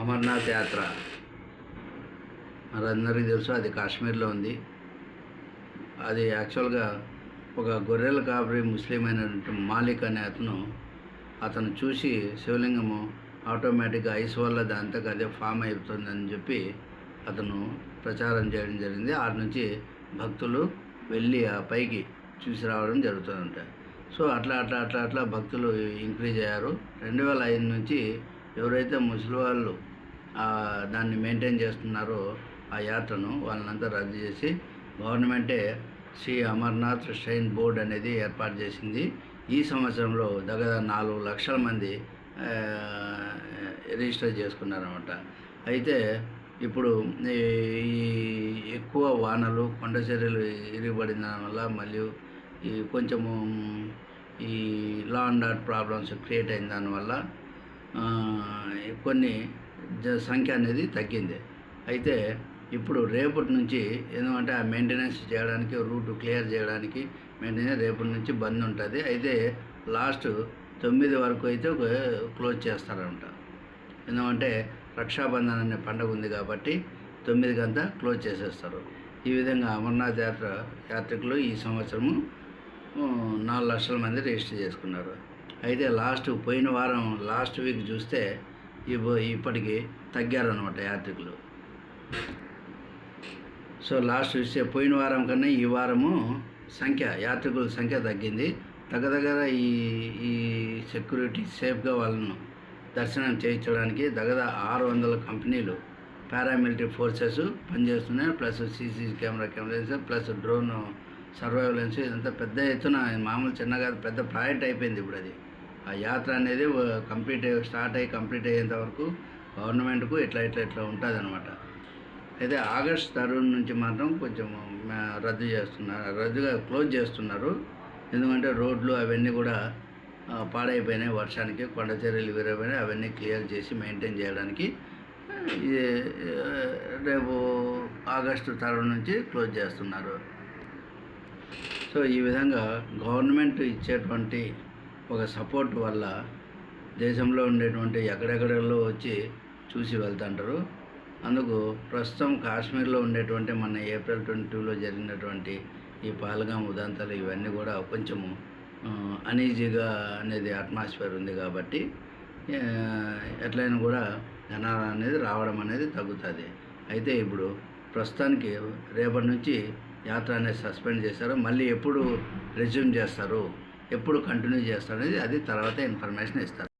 అమర్నాథ్ యాత్ర. మనందరికీ తెలుసు అది కాశ్మీర్లో ఉంది. అది యాక్చువల్గా ఒక గొర్రెల కాపరి ముస్లిం అయినటువంటి మాలిక్ అనే అతను అతను చూసి శివలింగము ఆటోమేటిక్గా ఐస్ వల్ల దాంతకు అదే ఫామ్ అయిపోతుందని చెప్పి అతను ప్రచారం చేయడం జరిగింది. ఆడ నుంచి భక్తులు వెళ్ళి ఆ పైకి చూసి రావడం జరుగుతుందంట. సో అట్లా అట్లా అట్లా అట్లా భక్తులు ఇంక్రీజ్ అయ్యారు. రెండు వేల ఐదు నుంచి ఎవరైతే ముసలి వాళ్ళు దాన్ని మెయింటైన్ చేస్తున్నారో ఆ యాత్రను వాళ్ళనంతా రద్దు చేసి గవర్నమెంటే శ్రీ అమర్నాథ్ షైన్ బోర్డ్ అనేది ఏర్పాటు చేసింది. ఈ సంవత్సరంలో దగ్గర నాలుగు లక్షల మంది రిజిస్టర్ చేసుకున్నారన్నమాట. అయితే ఇప్పుడు ఈ ఈ ఎక్కువ వానలు కొండ చర్యలు ఇరిగిపడిన వల్ల మరియు ఈ కొంచెము ఈ law and order problems create అయిన దానివల్ల కొన్ని సంఖ్య అనేది తగ్గింది. అయితే ఇప్పుడు రేపటి నుంచి ఎందుకంటే ఆ మెయింటెనెన్స్ చేయడానికి రూట్ క్లియర్ చేయడానికి మెయింటెనెన్స్ రేపటి నుంచి బంద్ ఉంటుంది. అయితే లాస్ట్ తొమ్మిది వరకు అయితే ఒక- క్లోజ్ చేస్తారంట. ఎందుకంటే రక్షాబంధన్ అనే పండుగ ఉంది కాబట్టి తొమ్మిదికంతా క్లోజ్ చేసేస్తారు. ఈ విధంగా అమర్నాథ్ యాత్ర యాత్రికులు ఈ సంవత్సరము నాలుగు లక్షల మంది రిజిస్టర్ చేసుకున్నారు. అయితే లాస్ట్ పోయిన వారం లాస్ట్ వీక్ చూస్తే ఇప్పటికి తగ్గారనమాట యాత్రికులు. సో లాస్ట్ చూస్తే పోయిన వారం కన్నా ఈ వారము సంఖ్య యాత్రికుల సంఖ్య తగ్గింది. దగ్గర దగ్గర ఈ ఈ సెక్యూరిటీ సేఫ్గా వాళ్ళను దర్శనం చేయించడానికి దగ్గర ఆరు వందల కంపెనీలు పారామిలిటరీ ఫోర్సెస్ పనిచేస్తున్నాయి. Plus CC camera cameras plus drone surveillance ఇదంతా పెద్ద ఎత్తున మామూలు చిన్నగా పెద్ద ప్రాజెక్ట్ అయిపోయింది ఇప్పుడు అది. ఆ యాత్ర అనేది కంప్లీట్ స్టార్ట్ అయ్యి కంప్లీట్ అయ్యేంత వరకు గవర్నమెంట్కు ఇట్లా ఇట్లా ఇట్లా ఉంటుంది అనమాట అయితే ఆగస్ట్ తరుణ్ నుంచి మాత్రం కొంచెం రద్దు చేస్తున్నారు రద్దుగా క్లోజ్ చేస్తున్నారు. ఎందుకంటే రోడ్లు అవన్నీ కూడా పాడైపోయినాయి వర్షానికి కొండ చర్యలు విరిగిపోయినాయి అవన్నీ క్లియర్ చేసి మెయింటైన్ చేయడానికి. రేపు ఆగస్టు తరుణ్ నుంచి క్లోజ్ చేస్తున్నారు. సో ఈ విధంగా గవర్నమెంట్ ఇచ్చేటువంటి ఒక సపోర్ట్ వల్ల దేశంలో ఉండేటువంటి ఎక్కడెక్కడలో వచ్చి చూసి వెళ్తుంటారు. అందుకు ప్రస్తుతం కాశ్మీర్లో ఉండేటువంటి మన ఏప్రిల్ ట్వంటీ టూలో జరిగినటువంటి ఈ పాల్గాం ఉదంతాలు ఇవన్నీ కూడా కొంచెము అనీజీగా అనేది అట్మాస్ఫియర్ ఉంది కాబట్టి ఎట్లయినా కూడా జనాలు అనేది రావడం అనేది తగ్గుతుంది. అయితే ఇప్పుడు ప్రస్తుతానికి రేపటి నుంచి యాత్ర అనేది సస్పెండ్ చేశారు. మళ్ళీ ఎప్పుడు రెజ్యూమ్ చేస్తారు? ఎప్పుడు కంటిన్యూ చేస్తారు? అనేది అది తర్వాత ఇన్ఫర్మేషన్ ఇస్తారు.